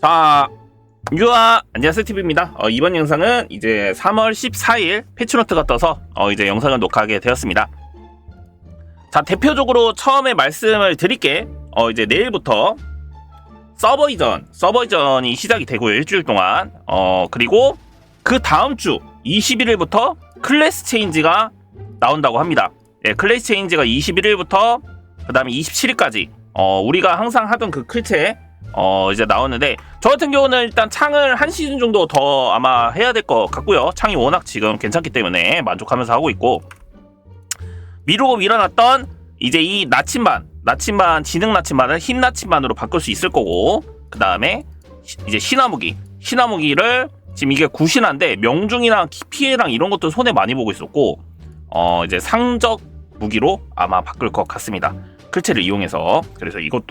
자, 유아 안녕하세요 TV입니다. 어, 이번 영상은 이제 3월 14일 패치노트가 떠서 어, 이제 영상을 녹화하게 되었습니다. 자, 대표적으로 처음에 말씀을 드릴 게. 어, 이제 내일부터 서버 이전, 서버 이전이 시작이 되고요. 일주일 동안. 어, 그리고 그 다음 주 21일부터 클래스 체인지가 나온다고 합니다. 예, 클래스 체인지가 21일부터 그 다음에 27일까지 어, 우리가 항상 하던 그 클체 어, 이제 나오는데 저 같은 경우는 일단 창을 한 시즌 정도 더 아마 해야 될 것 같고요. 창이 워낙 지금 괜찮기 때문에 만족하면서 하고 있고 미루고 밀어놨던 이제 이 나침반, 나침반 지능 나침반을 흰 나침반으로 바꿀 수 있을 거고 그 다음에 이제 신화무기, 신화무기를 지금 이게 구신한데 명중이랑 피해랑 이런 것도 손에 많이 보고 있었고 어 이제 상적 무기로 아마 바꿀 것 같습니다. 클체를 이용해서 그래서 이것도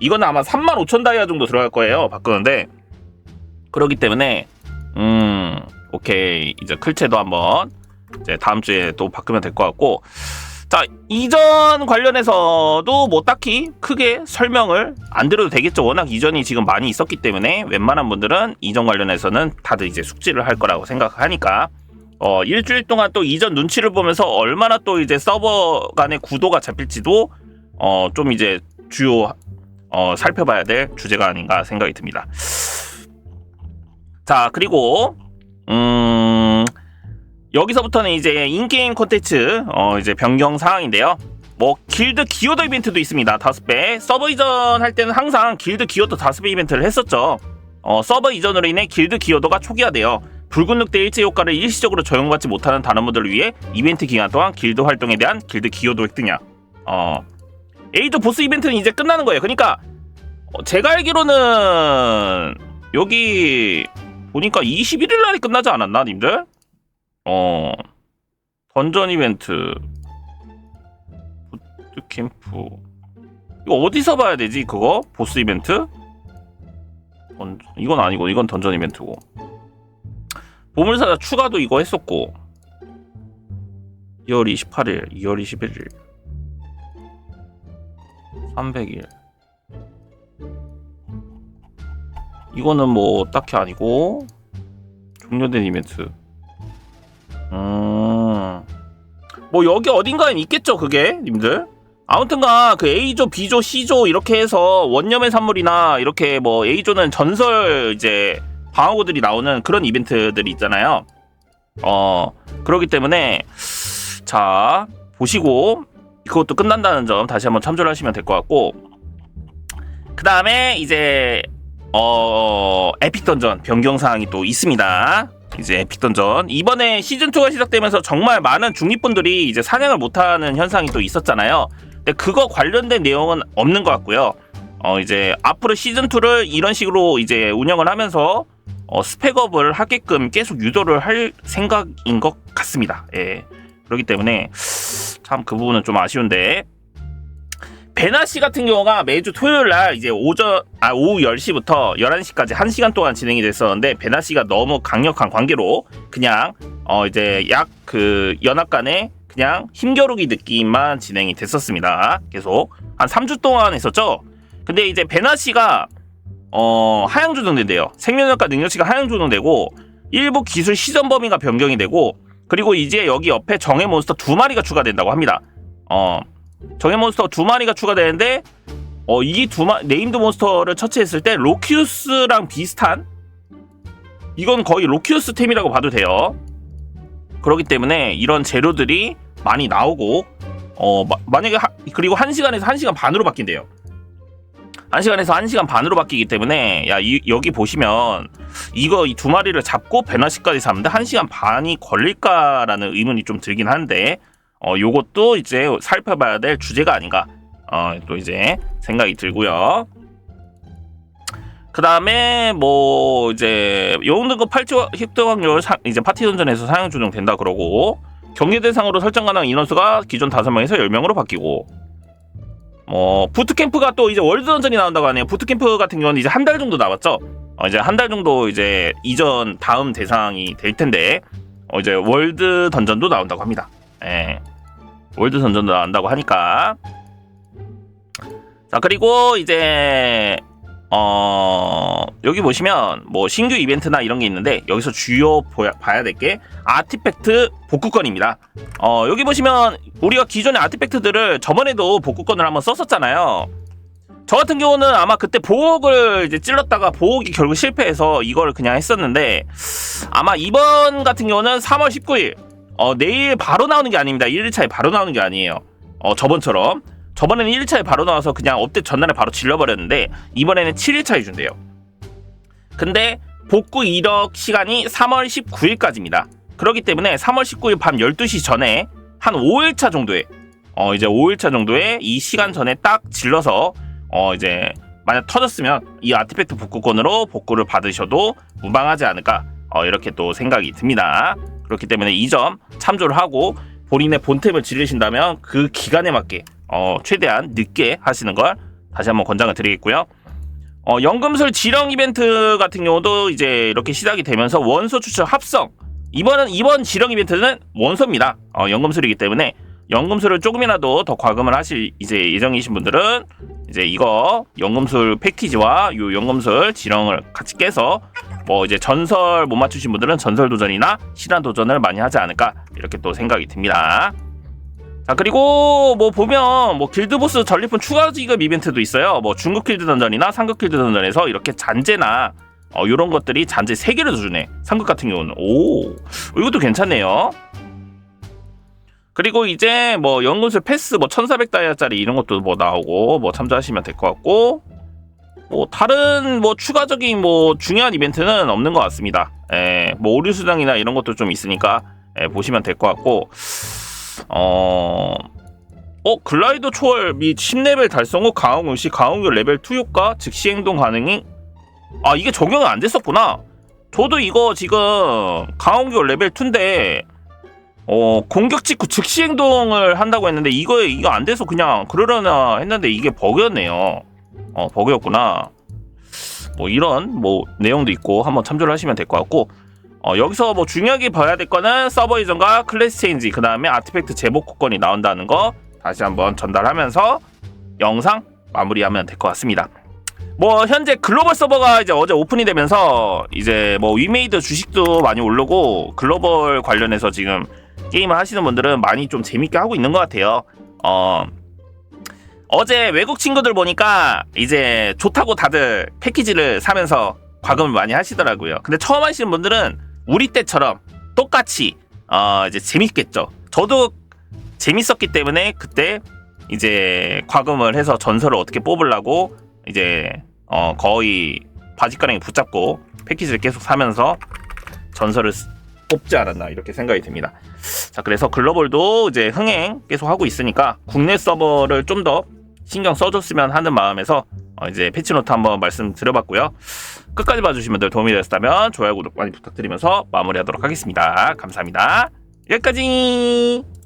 이거는 아마 3만 5천 다이아 정도 들어갈 거예요. 바꾸는데 그렇기 때문에 음 오케이 이제 클체도 한번 이제 다음 주에 또 바꾸면 될 것 같고 자 이전 관련해서도 뭐 딱히 크게 설명을 안 드려도 되겠죠. 워낙 이전이 지금 많이 있었기 때문에 웬만한 분들은 이전 관련해서는 다들 이제 숙지를 할 거라고 생각하니까 어 일주일 동안 또 이전 눈치를 보면서 얼마나 또 이제 서버 간의 구도가 잡힐지도 어 좀 이제 주요 어, 살펴봐야 될 주제가 아닌가 생각이 듭니다. 자, 그리고 음, 여기서부터는 이제 인게임 콘텐츠 어, 이제 변경 사항인데요. 뭐 길드 기어도 이벤트도 있습니다. 다섯 배. 서버 이전 할 때는 항상 길드 기어도 다섯 배 이벤트를 했었죠. 어, 서버 이전으로 인해 길드 기어도가 초기화되어 붉은 늑대 일제 효과를 일시적으로 적용받지 못하는 단원분들을 위해 이벤트 기간 동안 길드 활동에 대한 길드 기여도 획득량. 어, 에이드 보스 이벤트는 이제 끝나는 거예요. 그러니까 어, 제가 알기로는 여기 보니까 21일 날이 끝나지 않았나, 님들? 어 던전 이벤트 부트 캠프 이거 어디서 봐야 되지? 그거 보스 이벤트? 던 이건 아니고 이건 던전 이벤트고 보물사자 추가도 이거 했었고 2월 28일, 2월 21일 300일. 이거는 뭐 딱히 아니고 종료된 이벤트. 음. 뭐 여기 어딘가에 있겠죠, 그게 님들. 아무튼가 그 A조, B조, C조 이렇게 해서 원념의 산물이나 이렇게 뭐 A조는 전설 이제 방어구들이 나오는 그런 이벤트들이 있잖아요. 어, 그렇기 때문에 자, 보시고 그것도 끝난다는 점 다시 한번 참조를 하시면 될 것 같고 그 다음에 이제 어 에픽 던전 변경 사항이 또 있습니다. 이제 에픽 던전 이번에 시즌 2가 시작되면서 정말 많은 중립분들이 이제 사냥을 못하는 현상이 또 있었잖아요. 근데 그거 관련된 내용은 없는 것 같고요. 어 이제 앞으로 시즌 2를 이런 식으로 이제 운영을 하면서 어, 스펙업을 하게끔 계속 유도를 할 생각인 것 같습니다. 예. 그렇기 때문에 참 그 부분은 좀 아쉬운데 베나 씨 같은 경우가 매주 토요일 날 이제 오전 아 오후 10시부터 11시까지 1시간 동안 진행이 됐었는데 베나 씨가 너무 강력한 관계로 그냥 어 이제 약 그 연합 간의 그냥 힘겨루기 느낌만 진행이 됐었습니다. 계속 한 3주 동안 했었죠. 근데 이제 베나 씨가 어 하향 조정된대요. 생명력과 능력치가 하향 조정되고 일부 기술 시전 범위가 변경이 되고 그리고 이제 여기 옆에 정예 몬스터 두 마리가 추가된다고 합니다. 어, 정예 몬스터 두 마리가 추가되는데, 어, 이두 마, 네임드 몬스터를 처치했을 때 로키우스랑 비슷한? 이건 거의 로키우스 템이라고 봐도 돼요. 그렇기 때문에 이런 재료들이 많이 나오고, 어, 마, 만약에, 하, 그리고 1시간에서 1시간 반으로 바뀐대요. 1시간에서 1시간 반으로 바뀌기 때문에 야 이, 여기 보시면 이거 이 두 마리를 잡고 베나시까지 잡는데 1시간 반이 걸릴까라는 의문이 좀 들긴 한데 어 요것도 이제 살펴봐야 될 주제가 아닌가 어 또 이제 생각이 들고요. 그 다음에 뭐 이제 영등급 8조 획득 확률 사, 이제 파티 던전에서 사용 조정된다 그러고 경계 대상으로 설정 가능 인원수가 기존 5명에서 10명으로 바뀌고 어, 부트캠프가 또 이제 월드 던전이 나온다고 하네요. 부트캠프 같은 경우는 이제 한 달 정도 남았죠. 어, 이제 한 달 정도 이제 이전 다음 대상이 될 텐데, 어, 이제 월드 던전도 나온다고 합니다. 예. 월드 던전도 나온다고 하니까. 자, 그리고 이제, 어, 여기 보시면 뭐 신규 이벤트나 이런 게 있는데 여기서 주요 보야, 봐야 될 게 아티팩트 복구권입니다. 어, 여기 보시면 우리가 기존의 아티팩트들을 저번에도 복구권을 한번 썼었잖아요. 저 같은 경우는 아마 그때 보옥을 이제 찔렀다가 보옥이 결국 실패해서 이걸 그냥 했었는데 아마 이번 같은 경우는 3월 19일 어, 내일 바로 나오는 게 아닙니다. 1일차에 바로 나오는 게 아니에요. 어, 저번처럼 저번에는 1일차에 바로 나와서 그냥 업데이트 전날에 바로 질러버렸는데 이번에는 7일차에 준대요. 근데 복구 이력 시간이 3월 19일까지입니다. 그렇기 때문에 3월 19일 밤 12시 전에 한 5일차 정도에 어 이제 5일차 정도에 이 시간 전에 딱 질러서 어 이제 만약 터졌으면 이 아티팩트 복구권으로 복구를 받으셔도 무방하지 않을까 어 이렇게 또 생각이 듭니다. 그렇기 때문에 이 점 참조를 하고 본인의 본템을 지르신다면 그 기간에 맞게 어 최대한 늦게 하시는 걸 다시 한번 권장을 드리겠고요. 어, 연금술 지령 이벤트 같은 경우도 이제 이렇게 시작이 되면서 원소 추천 합성. 이번은 이번 지령 이벤트는 원소입니다. 어, 연금술이기 때문에 연금술을 조금이라도 더 과금을 하실 이제 예정이신 분들은 이제 이거 연금술 패키지와 요 연금술 지령을 같이 깨서 뭐 이제 전설 못 맞추신 분들은 전설 도전이나 실한 도전을 많이 하지 않을까 이렇게 또 생각이 듭니다. 자 그리고 뭐 보면 뭐 길드 보스 전리품 추가 지급 이벤트도 있어요. 뭐 중국 길드 던전이나 상급 길드 던전에서 이렇게 잔재나 어 이런 것들이 잔재 3개를 주네. 상급 같은 경우는 오 이것도 괜찮네요. 그리고 이제 뭐 연금술 패스 뭐 1400다이아짜리 이런 것도 뭐 나오고 뭐 참조하시면 될 것 같고 뭐 다른 뭐 추가적인 뭐 중요한 이벤트는 없는 것 같습니다. 예, 뭐 오류 수당이나 이런 것도 좀 있으니까 예, 보시면 될 것 같고 어, 어 글라이더 초월 및 10레벨 달성 후 강화공 시 강화공 레벨 2 효과 즉시 행동 가능이 아 이게 적용이 안 됐었구나. 저도 이거 지금 강화공 레벨 2인데 어 공격 직후 즉시 행동을 한다고 했는데 이거 이거 안 돼서 그냥 그러려나 했는데 이게 버그였네요. 어 버그였구나. 뭐 이런 뭐 내용도 있고 한번 참조를 하시면 될 것 같고 어, 여기서 뭐 중요하게 봐야 될 거는 서버 이전과 클래스 체인지 그 다음에 아티팩트 제복권이 나온다는 거 다시 한번 전달하면서 영상 마무리하면 될 것 같습니다. 뭐 현재 글로벌 서버가 이제 어제 오픈이 되면서 이제 뭐 위메이드 주식도 많이 오르고 글로벌 관련해서 지금 게임을 하시는 분들은 많이 좀 재밌게 하고 있는 것 같아요. 어 어제 외국 친구들 보니까 이제 좋다고 다들 패키지를 사면서 과금을 많이 하시더라고요. 근데 처음 하시는 분들은 우리 때처럼 똑같이 어 이제 재밌겠죠. 저도 재밌었기 때문에 그때 이제 과금을 해서 전설을 어떻게 뽑으려고 이제 어 거의 바지가랑이 붙잡고 패키지를 계속 사면서 전설을 쓰- 뽑지 않았나 이렇게 생각이 듭니다. 자 그래서 글로벌도 이제 흥행 계속 하고 있으니까 국내 서버를 좀 더 신경 써줬으면 하는 마음에서 어, 이제 패치노트 한번 말씀드려봤고요. 끝까지 봐주시면 들 도움이 되셨다면 좋아요 구독 많이 부탁드리면서 마무리하도록 하겠습니다. 감사합니다. 여기까지.